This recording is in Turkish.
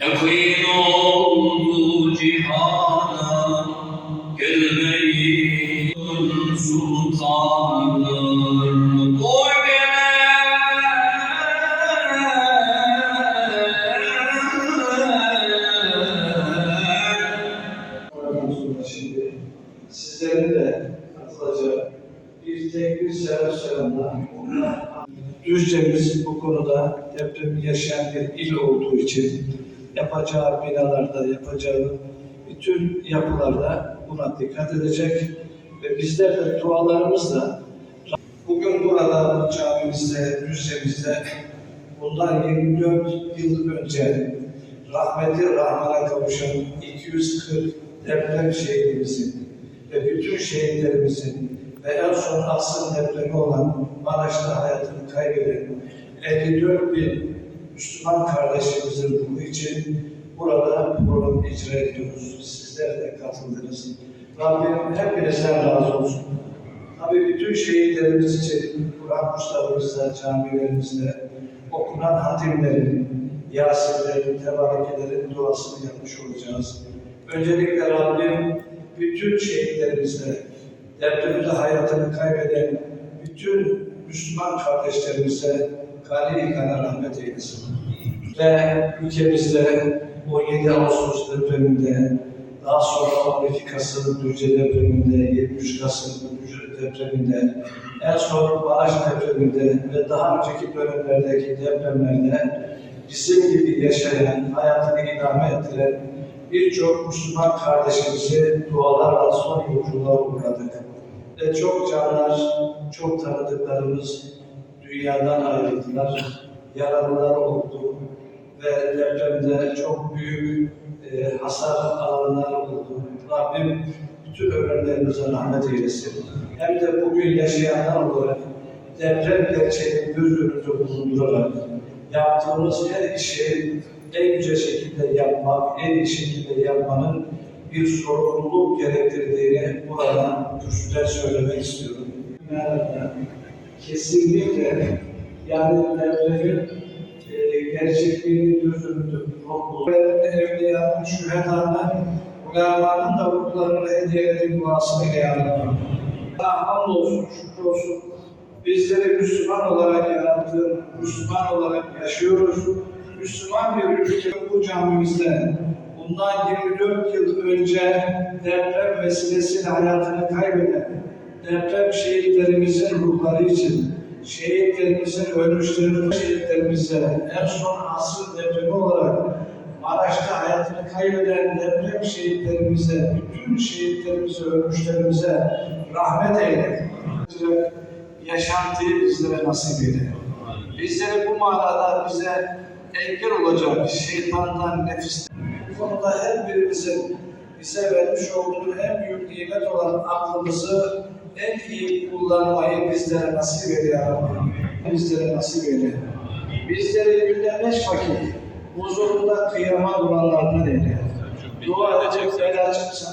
Yakın oldu cihana Gelmeyin sultandır Koy şimdi sizlerin de katılacağı bir tek bir selam selamla Düzce'miz bu konuda depremi yaşayan bir il olduğu için yapacağı binalarda, yapacağı bütün yapılarda buna dikkat edecek. Ve bizler de dualarımızla bugün burada camimizde, Düzce'mizde bundan 24 yıl önce rahmeti rahmana kavuşan 240 deprem şehidimizin ve bütün şehitlerimizin ve en son asıl depremi olan Maraş'ta hayatını kaybeden 54 bin Müslüman kardeşimizin ruhu için burada program icra ediyoruz. Sizler de katıldınız. Rabbim hepinizden razı olsun. Tabii bütün şehitlerimiz için Kur'an kurslarımızda, camilerimizde okunan hatimlerin, Yasinlerin, tebarikelerin duasını yapmış olacağız. Öncelikle Rabbim bütün şehitlerimizle, depremde hayatını kaybeden bütün Müslüman kardeşlerimize gani kana rahmet eylesin. Ve ülkemizde 17 Ağustos depreminde, daha sonra 12 Kasım Düzce depreminde, 23 Kasım Düzce depreminde, en son Maraş depreminde ve daha önceki dönemlerdeki depremlerde bizim gibi yaşayan, hayatını idame ettiren birçok Müslüman kardeşimizi dualarla son yolculuğa uğradık. Ve çok canlar, çok tanıdıklarımız dünyadan ayrıldılar, yaralılar oldu ve depremde çok büyük e, hasar alanlar oldu. Rabbim bütün ölenlerimize rahmet eylesin. Hem de bugün yaşayanlar olarak deprem gerçeğini göz önünde bulundurarak yaptığımız her işi en güzel şekilde yapmak, en iyi şekilde yapmanın bir sorumluluk gerektirdiğini buradan kürsüden söylemek istiyorum. Kesinlikle yani depremin e, gerçekliğini bulundurmak. Ben evliyanın, şühedanın, ulemanın da ruhlarını hediyelerin yardım. Allah hamdolsun, şükür olsun. Bizleri Müslüman olarak yarattı, Müslüman olarak yaşıyoruz. Müslüman bir ülke bu camimizde bundan 24 yıl önce deprem vesilesiyle hayatını kaybeden deprem şehitlerimizin ruhları için, şehitlerimizin ölmüşlerinin şehitlerimize en son asıl depremi olarak Maraş'ta hayatını kaybeden deprem şehitlerimize, bütün şehitlerimize, ölmüşlerimize rahmet eyle. Yaşantıyı bizlere nasip eyle. Bizleri bu manada bize engel olacak şeytandan, nefisten. Bu konuda her birimizin bize vermiş olduğu en büyük nimet olan aklımızı en iyi kullanmayı bizlere nasip eyle ya Rabbi. Bizlere nasip eyle. Bizleri günde beş vakit huzurunda kıyama duranlardan eyle. Dua edecek, bela çıksa